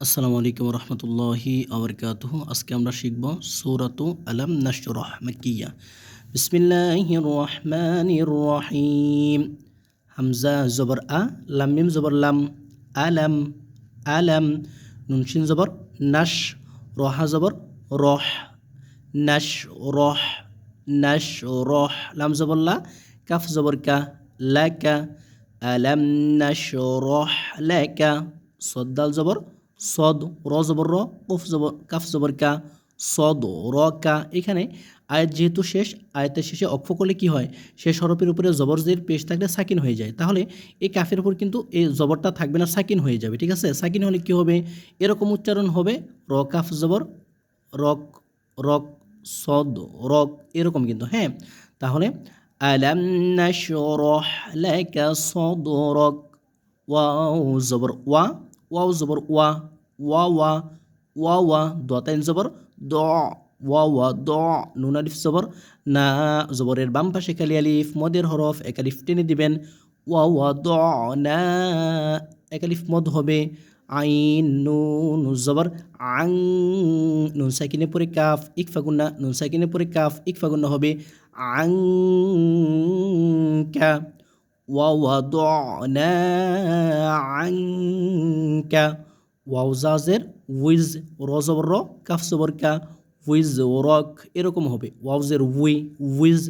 আসসালামু আলাইকুম রহমতুল্লাহি আবরকাতুহ আজকে আমরা শিখব সৌরাতু আলাম নাশরহ মাকিয়া বিসমিল্লাহ রহমান রহিম হামজা জবর আ লামিম জবর লাম আলাম আলাম নুনসিন জবর নাশ রহা জবর রহ নাশ রহ নাশ রহ লাম জবর লা কাফ জবর কা লাকা আলাম নাশ রহ লাকা সদ্দাল জবর সদ, র জবর, র, কফ জবর, কাফ জবর কা, সদ, র, কা। এখানে আয়াত যেহেতু শেষ, আয়াতের শেষে অক্ষ করলে কী হয়? শেষ হরফের উপরে জবর জের পেশ থাকলে সাকিন হয়ে যায়। তাহলে এই কাফের উপর কিন্তু এই জবরটা থাকবে না, সাকিন হয়ে যাবে, ঠিক আছে? সাকিন হলে কী হবে? এরকম উচ্চারণ হবে, র, কাফ জবর, রক রক, সদ, রক, এরকম কিন্তু হ্যাঁ? তাহলে, আলাম নাশরাহ সদরক, ওয়াও জবর, ওয়া, ওয়াও জবর, ওয়া। ওয়া ওয়া ওয়া ওয়া জবর দ ওয়া ওয়া দ নুন আলিফ জবর না জবরের বাম পাশে খালি আলিফ মদের হরফ একালিফ টেনে দিবেন ওয়া ওয়া দ না এক মদ হবে আইন নু নু জবর আং নুন সাইকিনে পরে কাফ ইকফাগুন্না নুন সাইকিনে পরে কাফ ইকফাগুন্না হবে আং কা ওয়া ওয়া দ না আং কা জবর র কাফ জবর কা উইজ রক, এরকম হবে। ওয়াউজের উই, উইজ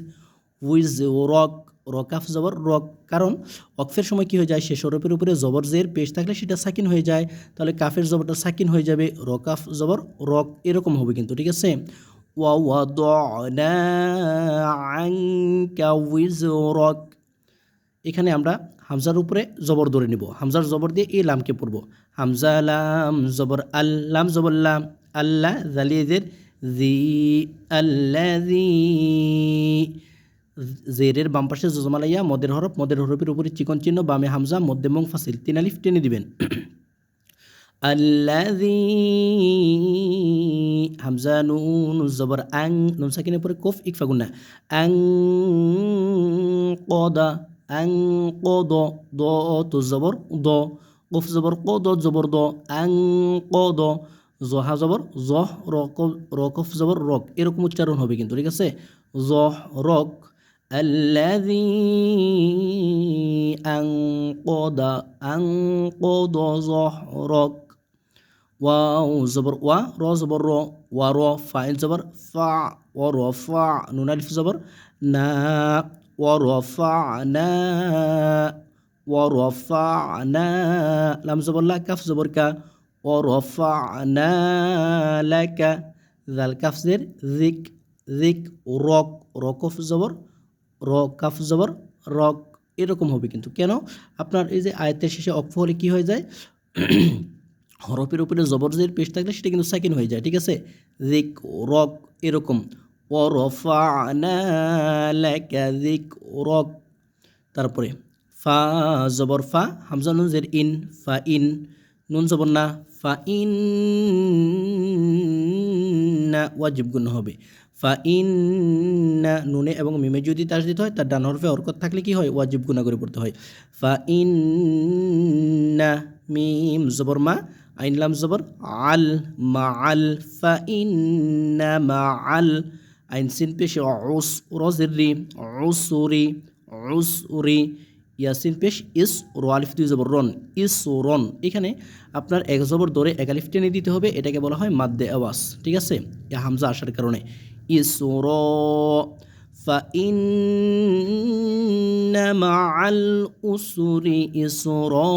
উইজ ও রক রকাফ জবর, রক। কারণ অকফের সময় কী হয়ে যায়? সে সরফের উপরে জবর জের পেশ থাকলে সেটা সাকিন হয়ে যায়। তাহলে কাফের জবরটা সাকিন হয়ে যাবে রকাফ জবর, রক, এরকম হবে কিন্তু, ঠিক আছে? ওয়া উইজ রক। এখানে আমরা হামজার উপরে জবর ধরে নিব। হামজার জবর দিয়ে এই লামকে পড়ব। হামজা লাম, জবর আল্লাম জবর লাম। আল্লাহ জালিয়েদের জি আল্লাজি জেরের বাম পাশে জজমালাইয়া, মদের হরফ, মদের হরফের উপরে চিকন চিহ্ন, বামে হামজা, মধ্যে মং ফাসিল। তিন আলিফ টেনে দিবেন। আল্লাজি হামজা নুন, জবর আং, নুন সাকিনের পরে কোফ, ইকফা গুন্না। আং কদা আং ক দ দ তো জবর দ কফ জবর ক দ জবর দ আং ক দ জহা জবর জহ রক রকফ জবর রক এরকম উচ্চারণ হবে কিন্তু ঠিক আছে জহ রক الذي أنقض أنقض ظهرك واو زبر و را زبر رو و را فاعل زبر فا و را فا نون الف زبر نا ওয়ারফানা ওয়ারফানা লাম জবরলা কাফ জবর কা ওয়ারফানা লাকা জাল কাফজের জিক জিক রক রকফ জবর র কাফ জবর রক এরকম হবে কিন্তু। কেন? আপনার এই যে আয়তের শেষে অক্ষ হলে কী হয়ে যায়? হরফের উপরে জবরজের পেশ থাকলে সেটা কিন্তু সাকিন হয়ে যায়, ঠিক আছে? রিক রক এরকম। তারপরে ফা জবর ফা, হামজা ইন, ফা ইন, নুন জবর না, ফা ইন না ওয়াজিব গুণ হবে। ফা ইন না নুনে এবং মিমে যদি তাস দিতে হয়, তার ডান হরফে অর্কত থাকলে কি হয়? ওয়াজিব গুণা করে পড়তে হয়। ফা ইন না মিম জবর মা আইনলাম জবর, আল মা আল ফা ইন না মা আল আইন সিন পেশ অস রজরি অসুরি অসুরি ইয়াসিন পেশ ইস রো আলিফ দুই জবর রন ইস রন এখানে আপনার এক জবর দরে এক আলিফ টেনে দিতে হবে এটাকে বলা হয় মাদ্দে আওয়াজ ঠিক আছে ইয়া হামজা আসার কারণে ইস র فإن مع الأسر إسرا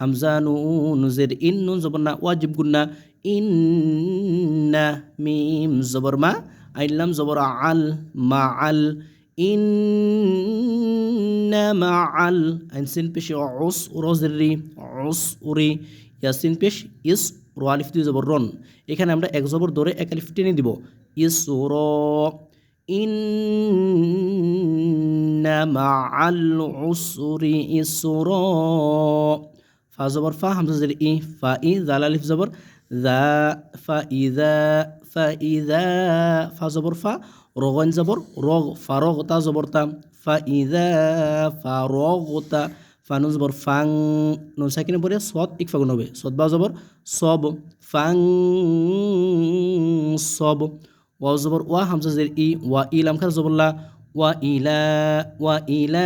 হামজা নুন জের ইন নুন জবর না ওয়াজিব গুন্না ইন্না মিম, জবর মা আইলাম জবর আল মা আল ইন্না মা আল আইন সিন পেশ অস রজরি অস উরি ইয়াসিন পেশ ইস রো আলিফ দুই জবর রন। এখানে আমরা এক জবর ধরে এক আলিফ টেনে দিব। ইস র, ইন্না মা আল উসরি ইসরা ফা জবর ফা, হামজা জের ই, ফা ই, জাল আলিফ জবর। ذا فإذا فإذا فزبر فا رغن زبر رغ فرغت زبرتا فإذا فرغت فانون زبر فان نون ساكنة بوري صوت إك فاقن بي صوت با زبر صوب فان صوب واو زبر وا همزة زير إي وا إي لام كر زبر لا. وإلى وإلى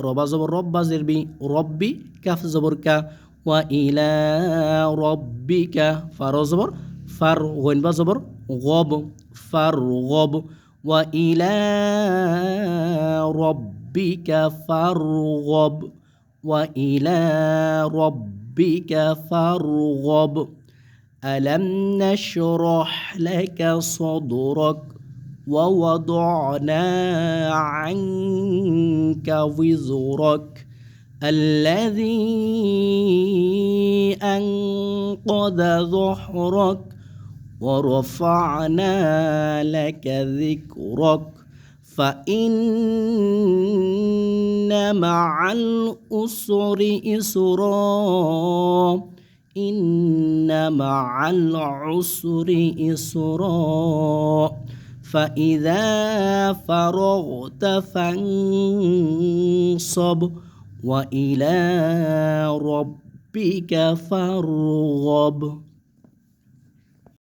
ربا زبر ربا زير بي ربي كاف زبر كا وإلى ربك فرزبر فر غين بزبر غب فرغب وإلى ربك فارغب. وإلى ربك فارغب. ألم نشرح لك صدرك ووضعنا عنك وزرك الذي أنقذ ظهرك ورفعنا لك ذكرك فإن مع الأسر إسرا إن مع العسر إسرا فإذا فرغت فانصب وإلى ربك فارغب.